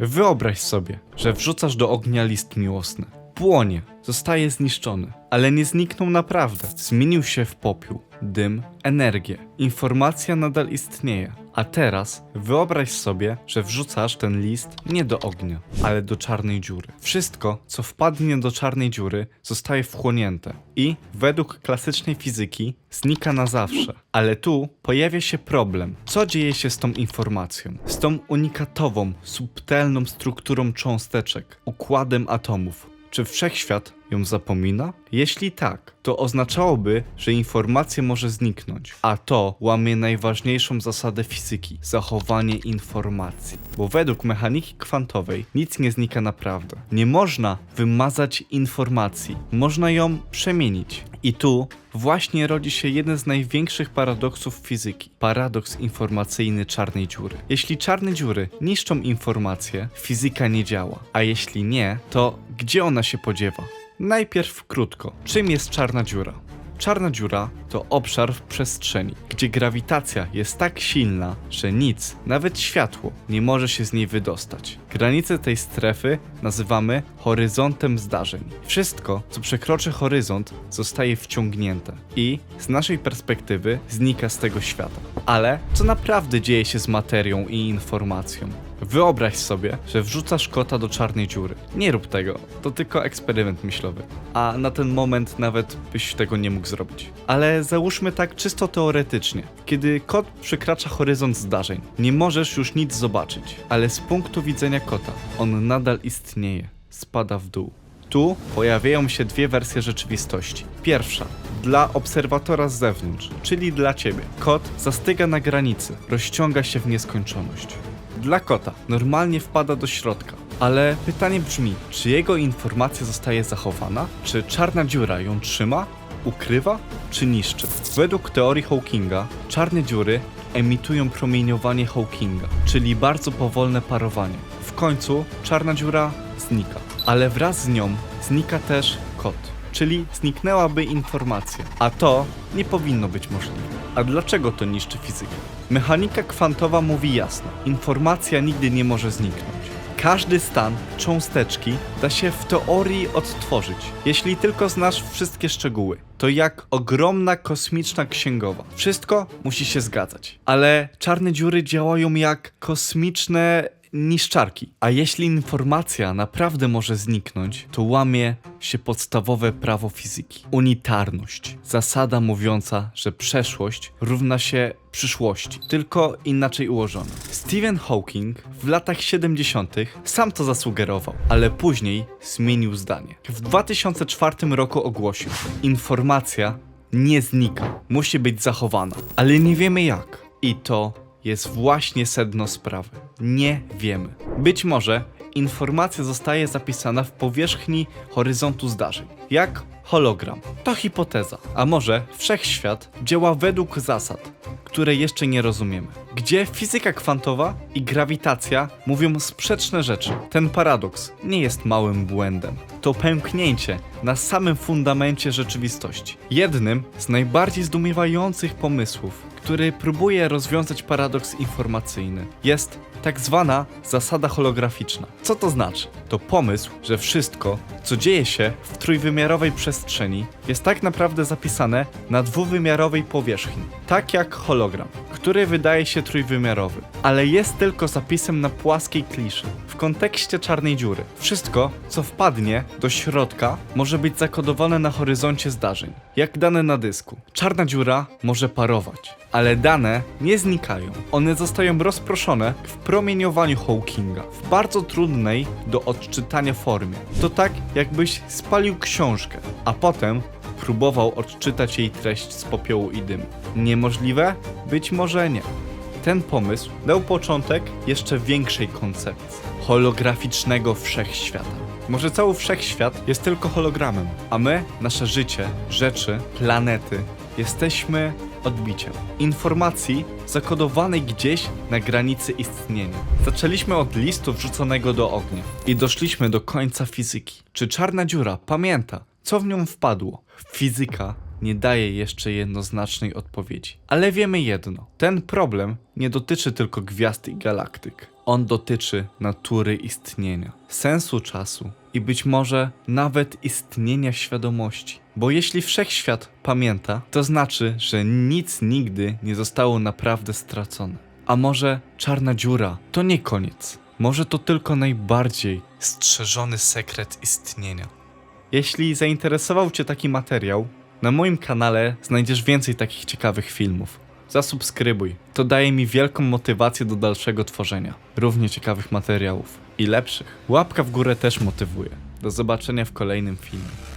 Wyobraź sobie, że wrzucasz do ognia list miłosny. Płonie, zostaje zniszczony, ale nie zniknął naprawdę. Zmienił się w popiół, dym, energię. Informacja nadal istnieje. A teraz wyobraź sobie, że wrzucasz ten list nie do ognia, ale do czarnej dziury. Wszystko, co wpadnie do czarnej dziury, zostaje wchłonięte i według klasycznej fizyki znika na zawsze. Ale tu pojawia się problem. Co dzieje się z tą informacją? Z tą unikatową, subtelną strukturą cząsteczek, układem atomów. Czy wszechświat ją zapomina? Jeśli tak, to oznaczałoby, że informacja może zniknąć, a to łamie najważniejszą zasadę fizyki zachowanie informacji. Bo według mechaniki kwantowej nic nie znika naprawdę. Nie można wymazać informacji, można ją przemienić. I tu właśnie rodzi się jeden z największych paradoksów fizyki paradoks informacyjny czarnej dziury. Jeśli czarne dziury niszczą informację, fizyka nie działa, a jeśli nie, to gdzie ona się podziewa? Najpierw krótko. Czym jest czarna dziura? Czarna dziura to obszar w przestrzeni, gdzie grawitacja jest tak silna, że nic, nawet światło, nie może się z niej wydostać. Granice tej strefy nazywamy horyzontem zdarzeń. Wszystko, co przekroczy horyzont, zostaje wciągnięte i z naszej perspektywy znika z tego świata. Ale co naprawdę dzieje się z materią i informacją? Wyobraź sobie, że wrzucasz kota do czarnej dziury. Nie rób tego, to tylko eksperyment myślowy. A na ten moment nawet byś tego nie mógł zrobić. Ale załóżmy tak czysto teoretycznie. Kiedy kot przekracza horyzont zdarzeń, nie możesz już nic zobaczyć, ale z punktu widzenia kota, on nadal istnieje, spada w dół. Tu pojawiają się dwie wersje rzeczywistości. Pierwsza, dla obserwatora z zewnątrz, czyli dla ciebie. Kot zastyga na granicy, rozciąga się w nieskończoność. Dla kota normalnie wpada do środka. Ale pytanie brzmi, czy jego informacja zostaje zachowana? Czy czarna dziura ją trzyma, ukrywa, czy niszczy? Według teorii Hawkinga, czarne dziury emitują promieniowanie Hawkinga, czyli bardzo powolne parowanie. W końcu czarna dziura znika, ale wraz z nią znika też kot, czyli zniknęłaby informacja, a to nie powinno być możliwe. A dlaczego to niszczy fizykę? Mechanika kwantowa mówi jasno: informacja nigdy nie może zniknąć. Każdy stan cząsteczki da się w teorii odtworzyć, jeśli tylko znasz wszystkie szczegóły. To jak ogromna kosmiczna księgowa. Wszystko musi się zgadzać. Ale czarne dziury działają jak kosmiczne niszczarki. A jeśli informacja naprawdę może zniknąć, to łamie się podstawowe prawo fizyki. Unitarność. Zasada mówiąca, że przeszłość równa się przyszłości, tylko inaczej ułożona. Stephen Hawking w latach 70. sam to zasugerował, ale później zmienił zdanie. W 2004 roku ogłosił: Informacja nie znika, musi być zachowana, ale nie wiemy jak. I to jest właśnie sedno sprawy. Nie wiemy. Być może informacja zostaje zapisana w powierzchni horyzontu zdarzeń, jak hologram. To hipoteza. A może wszechświat działa według zasad, które jeszcze nie rozumiemy. Gdzie fizyka kwantowa i grawitacja mówią sprzeczne rzeczy. Ten paradoks nie jest małym błędem. To pęknięcie na samym fundamencie rzeczywistości. Jednym z najbardziej zdumiewających pomysłów, który próbuje rozwiązać paradoks informacyjny, jest tak zwana zasada holograficzna. Co to znaczy? To pomysł, że wszystko, co dzieje się w trójwymiarowej przestrzeni, jest tak naprawdę zapisane na dwuwymiarowej powierzchni, tak jak hologram, który wydaje się trójwymiarowy, ale jest tylko zapisem na płaskiej kliszy. W kontekście czarnej dziury, wszystko, co wpadnie do środka, może być zakodowane na horyzoncie zdarzeń, jak dane na dysku. Czarna dziura może parować, ale dane nie znikają. One zostają rozproszone w promieniowaniu Hawkinga, w bardzo trudnej do odczytania formie. To tak, jakbyś spalił książkę, a potem próbował odczytać jej treść z popiołu i dymu. Niemożliwe? Być może nie. Ten pomysł dał początek jeszcze większej koncepcji holograficznego wszechświata. Może cały wszechświat jest tylko hologramem, a my, nasze życie, rzeczy, planety, jesteśmy odbiciem informacji zakodowanej gdzieś na granicy istnienia. Zaczęliśmy od listu wrzuconego do ognia i doszliśmy do końca fizyki. Czy czarna dziura pamięta, co w nią wpadło? Fizyka nie daje jeszcze jednoznacznej odpowiedzi. Ale wiemy jedno: ten problem nie dotyczy tylko gwiazd i galaktyk. On dotyczy natury istnienia, sensu czasu i być może nawet istnienia świadomości. Bo jeśli wszechświat pamięta, to znaczy, że nic nigdy nie zostało naprawdę stracone. A może czarna dziura to nie koniec. Może to tylko najbardziej strzeżony sekret istnienia. Jeśli zainteresował Cię taki materiał, na moim kanale znajdziesz więcej takich ciekawych filmów. Zasubskrybuj, to daje mi wielką motywację do dalszego tworzenia równie ciekawych materiałów i lepszych. Łapka w górę też motywuje. Do zobaczenia w kolejnym filmie.